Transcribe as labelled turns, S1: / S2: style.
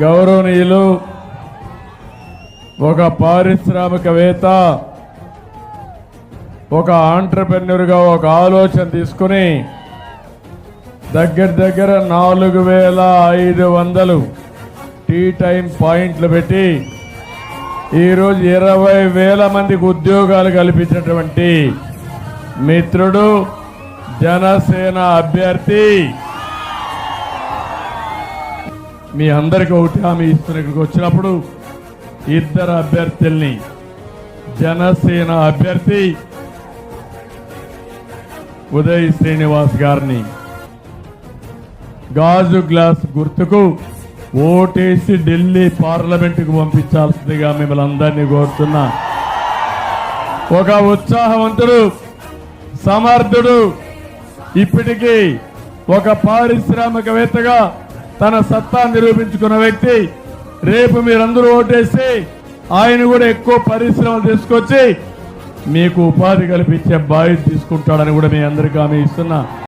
S1: గౌరవనీయులు ఒక పారిశ్రామికవేత్త ఒక ఆంటర్ప్రెన్యూర్గా ఒక ఆలోచన తీసుకుని దగ్గర దగ్గర నాలుగు వేల ఐదు వందలు టీ టైం పాయింట్లు పెట్టి ఈరోజు ఇరవై వేల మందికి ఉద్యోగాలు కల్పించినటువంటి మిత్రుడు జనసేన అభ్యర్థి మీ అందరికీ ఒకటి హామీ ఇస్తున్న ఇక్కడికి వచ్చినప్పుడు ఇద్దరు అభ్యర్థుల్ని జనసేన అభ్యర్థి ఉదయ్ శ్రీనివాస్ గారిని గాజు గ్లాస్ గుర్తుకు ఓటేసి ఢిల్లీ పార్లమెంటుకు పంపించాల్సిందిగా మిమ్మల్ని అందరినీ కోరుతున్నా. ఒక ఉత్సాహవంతుడు సమర్థుడు ఇప్పటికీ ఒక పారిశ్రామికవేత్తగా తన సత్తా నిరూపించుకున్న వ్యక్తి రేపు మీరందరూ ఓటేసి ఆయన కూడా ఎక్కువ పరిశ్రమలు తీసుకొచ్చి మీకు ఉపాధి కల్పించే బాధ్యత తీసుకుంటాడని కూడా మీ అందరికీ హామీ ఇస్తున్నా.